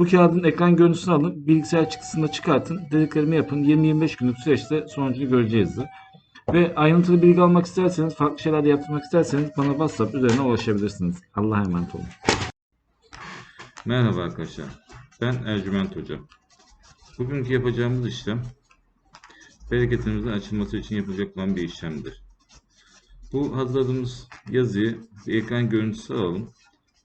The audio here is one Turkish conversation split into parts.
Bu kağıdın ekran görüntüsünü alın, bilgisayar çıktısını çıkartın, dediklerimi yapın. 20-25 günlük süreçte sonucunu göreceğizdir. Ve ayrıntılı bilgi almak isterseniz, farklı şeyler de yaptırmak isterseniz bana WhatsApp üzerine ulaşabilirsiniz. Allah'a emanet olun. Merhaba arkadaşlar. Ben Ercüment Hoca. Bugünkü yapacağımız işlem bereketimizin açılması için yapılacak olan bir işlemdir. Bu hazırladığımız yazıyı bir ekran görüntüsü alalım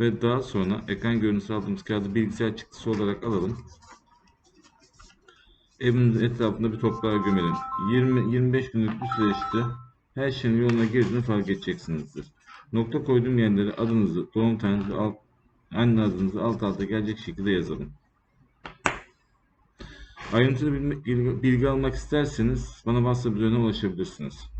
ve daha sonra ekran görüntüsü aldığımız kağıdı bilgisayar çıktısı olarak alalım. Evimizin etrafında bir toprağa gömelim. 20-25 günlük bir süreçte her şeyin yoluna girdiğini fark edeceksinizdir. Nokta koyduğum yerlere adınızı, doğum tarihinizi, alt, anne adınızı alt alta gelecek şekilde yazalım. Ayrıntılı bilgi, bilgi almak isterseniz bana WhatsApp üzerinden ulaşabilirsiniz.